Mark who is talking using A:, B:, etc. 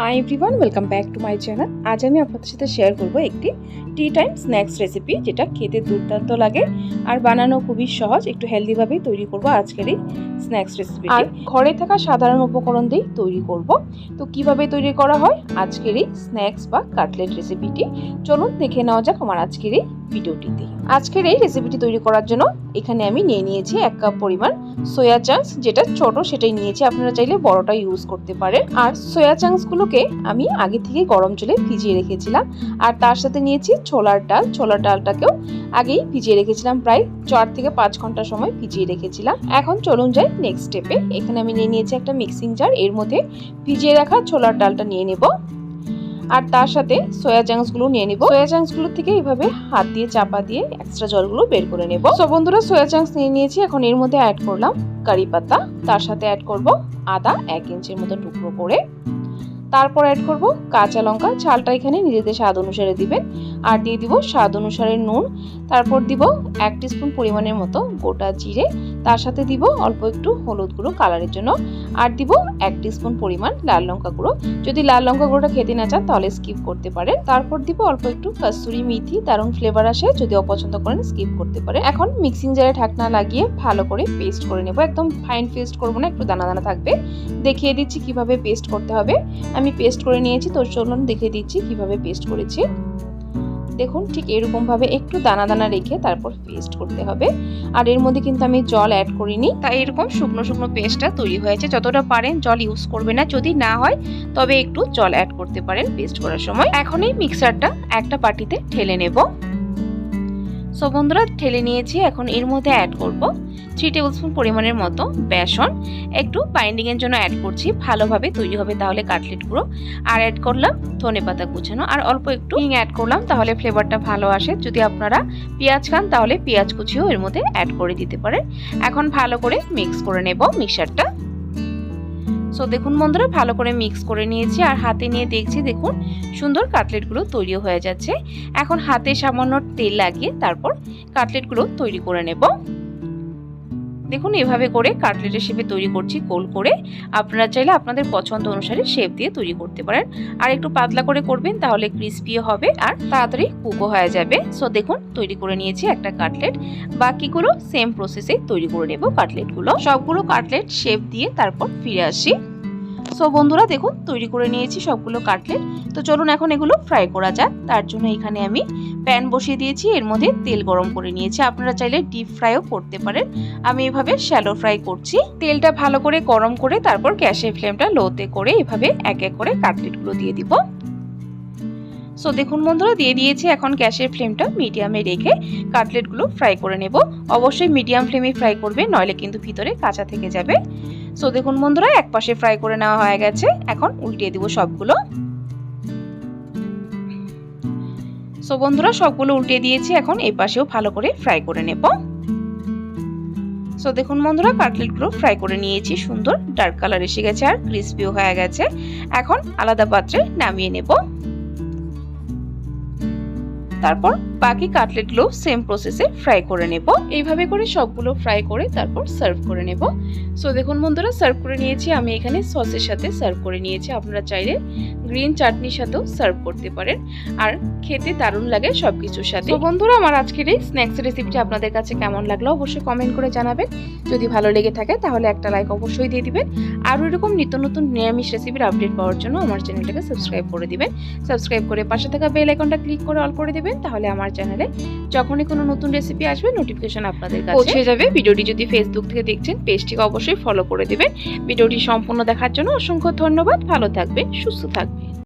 A: Hi everyone welcome back to my channel আজ আমি আপনাদের সাথে শেয়ার করব একটি টি টাইম স্ন্যাক্স রেসিপি যেটা খেতে দুর্দান্ত লাগে আর বানানো খুবই সহজ। একটু হেলদিভাবেই তৈরি করব আজকের এই স্ন্যাক্স রেসিপি আর ঘরে থাকা সাধারণ উপকরণ দিয়েই তৈরি করব। তো কীভাবে তৈরি করা হয়? আজকের এই স্ন্যাক্স বা কাটলেট রেসিপিটি চলুন দেখে নেওয়া যাক আমার আজকের এই ভিডিওটিতে আজকের এই রেসিপিটি তৈরি করার জন্য এখানে আমি নিয়ে নিয়েছি এক কাপ পরিমাণ সোয়া চাংস যেটা ছোট সেটাই নিয়েছি। আপনারা চাইলে বড়টা ইউজ করতে পারেন। আর সোয়া চাংসগুলোকে আমি আগে থেকে গরম জলে ভিজিয়ে রেখেছিলাম। আর তার সাথে নিয়েছি ছোলার ডাল। ছোলার ডালটাকেও আগেই ভিজিয়ে রেখেছিলাম। প্রায় চার থেকে পাঁচ ঘণ্টা সময় ভিজিয়ে রেখেছিলাম। এখন চলুন যাই নেক্সট স্টেপে এখানে আমি নিয়ে নিয়েছি একটা মিক্সিং জার এর মধ্যে ভিজিয়ে রাখা ছোলার ডালটা নিয়ে নেব। আর তার সাথে সয়া চাংসগুলো নিয়ে নিব। সয়া চাংসগুলো থেকে এইভাবে হাত দিয়ে, চাপা দিয়ে এক্সট্রা জলগুলো বের করে নেব। সো বন্ধুরা সয়া চাংস নিয়ে নিয়েছি, এখন এর মধ্যে অ্যাড করলাম কারি পাতা। তার সাথে অ্যাড করব আদা এক ইঞ্চির মতো টুকরো করে। তারপর অ্যাড করব কাঁচা লঙ্কা, ঝালটা এখানে নিজেদের স্বাদ অনুসারে দিবেন। আর দিয়ে দিব স্বাদ অনুসারে নুন। তারপর দিব এক স্পুন পরিমাণের মতো গোটা জিরে। তার সাথে দিব অল্প একটু হলুদ গুঁড়ো কালারের জন্য। আর দিব এক স্পুন পরিমাণ লাল লঙ্কা গুঁড়ো। যদি লাল লঙ্কা গুঁড়োটা খেতে না চান তাহলে স্কিপ করতে পারেন। তারপর দিব অল্প একটু কাস্তুরি মেথি, দারুণ ফ্লেভার আসে। যদি অপছন্দ করেন স্কিপ করতে পারেন। এখন মিক্সিং জারে ঢাকনা লাগিয়ে ভালো করে পেস্ট করে নেব। একদম ফাইন পেস্ট করব না, একটু দানা দানা থাকবে। দেখিয়ে দিচ্ছি কীভাবে পেস্ট করতে হবে। আমি পেস্ট করে নিয়েছি, তো চলুন দেখিয়ে দিচ্ছি কীভাবে পেস্ট করেছি। দেখুন, ঠিক এরকমভাবে একটু দানা দানা রেখে তারপর পেস্ট করতে হবে। আর এর মধ্যে কিন্তু আমি জল অ্যাড করিনি, তাই এরকম শুকনো শুকনো পেস্টটা তৈরি হয়েছে। যতটা পারেন জল ইউজ করবে না, যদি না হয়, তবে একটু জল অ্যাড করতে পারেন পেস্ট করার সময়। এখনই মিক্সারটা একটা পাটিতে ঠেলে নেব। সো বন্ধুরা, ঠেলে নিয়েছি। এখন এর মধ্যে অ্যাড করব থ্রি টেবিল স্পুন পরিমাণের মতো বেসন। একটু বাইন্ডিংয়ের জন্য অ্যাড করছি, ভালোভাবে তৈরি হবে তাহলে কাটলেটগুলো আর অ্যাড করলাম ধনে পাতা কুচানো। আর অল্প একটু হিং অ্যাড করলাম, তাহলে ফ্লেভারটা ভালো আসে। যদি আপনারা পেঁয়াজ খান, তাহলে পেঁয়াজ কুচিও এর মধ্যে অ্যাড করে দিতে পারেন। এখন ভালো করে মিক্স করে নেব মিক্সারটা সো দেখুন বন্ধুরা, ভালো করে মিক্স করে নিয়েছি আর হাতে নিয়ে দেখছি, দেখুন সুন্দর কাটলেটগুলো তৈরি হয়ে যাচ্ছে। এখন হাতে সামান্য তেল লাগিয়ে তারপর কাটলেটগুলো তৈরি করে নেব। দেখুন, এভাবে করে কাটলেটের শেপে তৈরি করছি, গোল করে। আপনারা চাইলে আপনাদের পছন্দ অনুসারে শেপ দিয়ে তৈরি করতে পারেন। আর একটু পাতলা করে করবেন, তাহলে ক্রিস্পিও হবে আর তাড়াতাড়ি কুকো হয়ে যাবে। সো দেখুন, তৈরি করে নিয়েছি একটা কাটলেট বাকিগুলো সেম প্রসেসে তৈরি করে নেব কাটলেটগুলো সবগুলো কাটলেট শেপ দিয়ে তারপর ফিরে আসি। সো বন্ধুরা দেখুন, তৈরি করে নিয়েছি সবগুলো কাটলেট। তো চলুন এখন এগুলো ফ্রাই করা যাক। তার জন্য এখানে আমি প্যান বসিয়ে দিয়েছি। এর মধ্যে তেল গরম করে নিয়েছি। আপনারা চাইলে ডিপ ফ্রাইও করতে পারেন। আমি এভাবে শ্যালো ফ্রাই করছি। তেলটা ভালো করে গরম করে তারপর গ্যাসের ফ্লেমটা লোতে করে এভাবে এক এক করে কাটলেটগুলো দিয়ে দিব। সো দেখুন বন্ধুরা, দিয়ে দিয়েছি এখন গ্যাসের ফ্লেমটা মিডিয়ামে রেখে কাটলেটগুলো ফ্রাই করে নেব। অবশ্যই মিডিয়াম ফ্লেমে ফ্রাই করবে, নইলে কিন্তু ভিতরে কাঁচা থেকে যাবে। সো দেখুন বন্ধুরা, এক পাশে ফ্রাই করে নেওয়া হয়ে গেছে। এখন উল্টিয়ে দিব সবগুলো। সো বন্ধুরা, সবগুলো উল্টে দিয়েছি। এখন এই পাশেও ভালো করে ফ্রাই করে নেব। সো দেখুন বন্ধুরা, কাটলেটগুলো ফ্রাই করে নিয়েছি। সুন্দর, ডার্ক কালার এসে গেছে আর ক্রিসপিও হয়ে গেছে। এখন আলাদা পাত্রে নামিয়ে নেব। তারপর বাকি কাটলেটগুলো সেম প্রসেসে ফ্রাই করে নেব। এইভাবে করে সবগুলো ফ্রাই করে তারপর সার্ভ করে নেব। সো দেখুন বন্ধুরা সার্ভ করে নিয়েছি। আমি এখানে সসের সাথে সার্ভ করে নিয়েছি। আপনারা চাইলে গ্রিন চাটনির সাথেও সার্ভ করতে পারেন। আর খেতে দারুণ লাগে সব কিছুর সাথে বন্ধুরা, আমার আজকের এই স্ন্যাক্স রেসিপিটা আপনাদের কাছে কেমন লাগল অবশ্যই কমেন্ট করে জানাবেন। যদি ভালো লেগে থাকে, তাহলে একটা লাইক অবশ্যই দিয়ে দিবেন। আর এরকম নিত্য নতুন নিরামিষ রেসিপির আপডেট পাওয়ার জন্য আমার চ্যানেলটাকে সাবস্ক্রাইব করে দিবেন। সাবস্ক্রাইব করে পাশে থাকা বেল আইকনটা ক্লিক করে অল করে দিবেন। তাহলে আমার চ্যানেলে যখনই কোনো নতুন রেসিপি আসবে নোটিফিকেশন আপনাদের পৌঁছে যাবে। ভিডিওটি যদি ফেসবুক থেকে দেখছেন, পেজটিকে অবশ্যই ফলো করে দেবেন। ভিডিওটি সম্পূর্ণ দেখার জন্য অসংখ্য ধন্যবাদ। ভালো থাকবে সুস্থ থাকবেন।